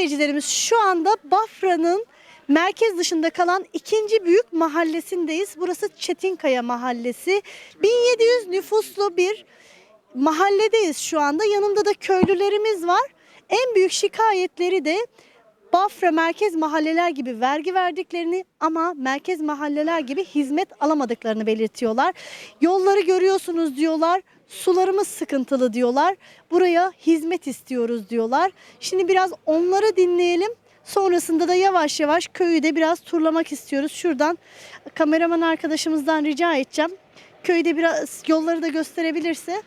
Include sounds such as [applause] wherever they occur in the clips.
izleyicilerimiz şu anda Bafra'nın merkez dışında kalan ikinci büyük mahallesindeyiz. Burası Çetinkaya Mahallesi. 1700 nüfuslu bir mahalledeyiz şu anda. Yanında da köylülerimiz var. En büyük şikayetleri de Bafra merkez mahalleler gibi vergi verdiklerini ama merkez mahalleler gibi hizmet alamadıklarını belirtiyorlar. Yolları görüyorsunuz diyorlar. Sularımız sıkıntılı diyorlar. Buraya hizmet istiyoruz diyorlar. Şimdi biraz onları dinleyelim. Sonrasında da yavaş yavaş köyü de biraz turlamak istiyoruz. Şuradan kameraman arkadaşımızdan rica edeceğim. Köyü de biraz yolları da gösterebilirse.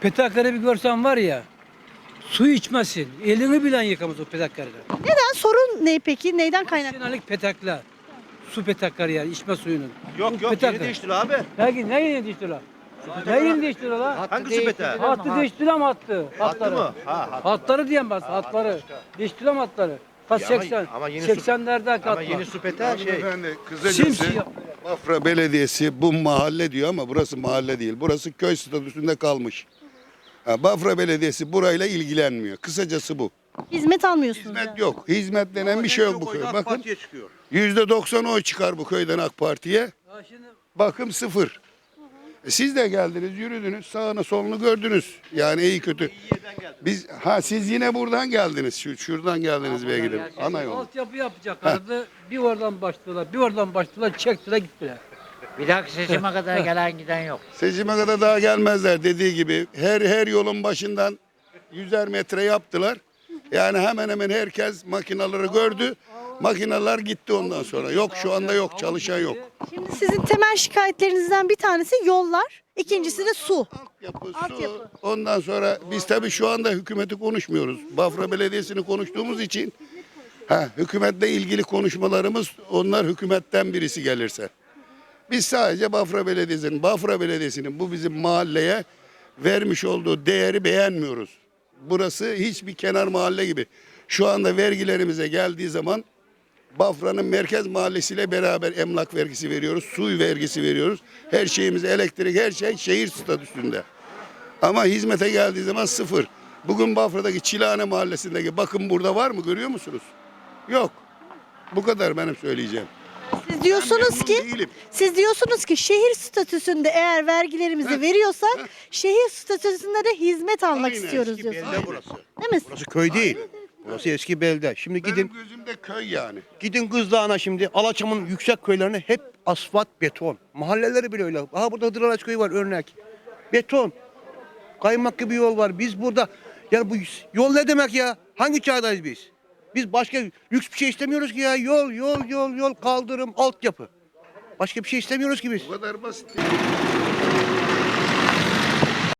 Petakları bir görsen var ya su içmesin. Elini bilen yıkamaz o petaklarla. Neden sorun ne peki? Neyden kaynaklı? Senelik petakla. Su petakları yani içme suyunun. Yok yok yeni değiştir abi. Ne, ne yeni değiştiriyorlar? Ne yeni değiştiriyorlar la? Hangi süpete? Hattı değiştiriyor mu hattı? Hattı Hatları. mı? Ha hat. Hatları diyen bas, hatları. Değiştiriyor mu hatları? Kaç Ya ama- 80? ama yeni su- 80'lerde kat Ama var. yeni süpete şey. Efendi kısacası Simsiyah. Bafra Belediyesi bu mahalle diyor ama burası mahalle değil. Burası köy statüsünde kalmış. Ha, Bafra Belediyesi burayla ilgilenmiyor. Kısacası bu. Hizmet almıyorsunuz. Hizmet yani. yok. Hizmet denen bir şey yok bu köyde. Bakın çıkıyor. yüzde 90 oy çıkar bu köyden AK Parti'ye. Bakım sıfır. E, Siz de geldiniz, yürüdünüz, sağını solunu gördünüz. Yani iyi kötü. Biz ha siz yine buradan geldiniz. Şu şuradan geldiniz belki de. Ana yol. altyapı yapacaklardı. Bir oradan başladılar, bir oradan başladılar, çektiler gittiler. Bir dahaki seçime [laughs] kadar gelen giden yok. Seçime kadar daha gelmezler dediği gibi. Her her yolun başından yüzer metre yaptılar. Yani hemen hemen herkes makinaları gördü. Makinalar gitti ondan sonra. Yok şu anda yok çalışan yok. Şimdi sizin temel şikayetlerinizden bir tanesi yollar, ikincisi de su. Yapı, su. Altyapı. Ondan sonra biz tabii şu anda hükümeti konuşmuyoruz. Bafra Belediyesi'ni konuştuğumuz için ha, hükümetle ilgili konuşmalarımız onlar hükümetten birisi gelirse. Biz sadece Bafra Belediyesi'nin, Bafra Belediyesi'nin bu bizim mahalleye vermiş olduğu değeri beğenmiyoruz. Burası hiçbir kenar mahalle gibi. Şu anda vergilerimize geldiği zaman Bafra'nın merkez mahallesiyle beraber emlak vergisi veriyoruz, su vergisi veriyoruz. Her şeyimiz elektrik, her şey şehir statüsünde. Ama hizmete geldiği zaman sıfır. Bugün Bafra'daki Çilane mahallesindeki bakın burada var mı görüyor musunuz? Yok. Bu kadar benim söyleyeceğim. Siz diyorsunuz memnun ki değilim. siz diyorsunuz ki şehir statüsünde eğer vergilerimizi veriyorsak şehir statüsünde de hizmet almak Aynen, istiyoruz eski diyorsunuz. belde burası. Değil mi? Burası köy değil. Burası eski belde. Şimdi Benim gidin gözümde köy yani. gidin Kızdağ'ına şimdi Alaçam'ın yüksek köylerine hep asfalt beton. Mahalleleri bile öyle. Aha burada Hıdır Alaç köyü var örnek. Beton. Kaymak gibi yol var. Biz burada yani bu yol ne demek ya? Hangi çağdayız biz? Biz başka lüks bir şey istemiyoruz ki ya. Yol, yol, yol, yol, kaldırım, altyapı. Başka bir şey istemiyoruz ki biz. Bu kadar basit.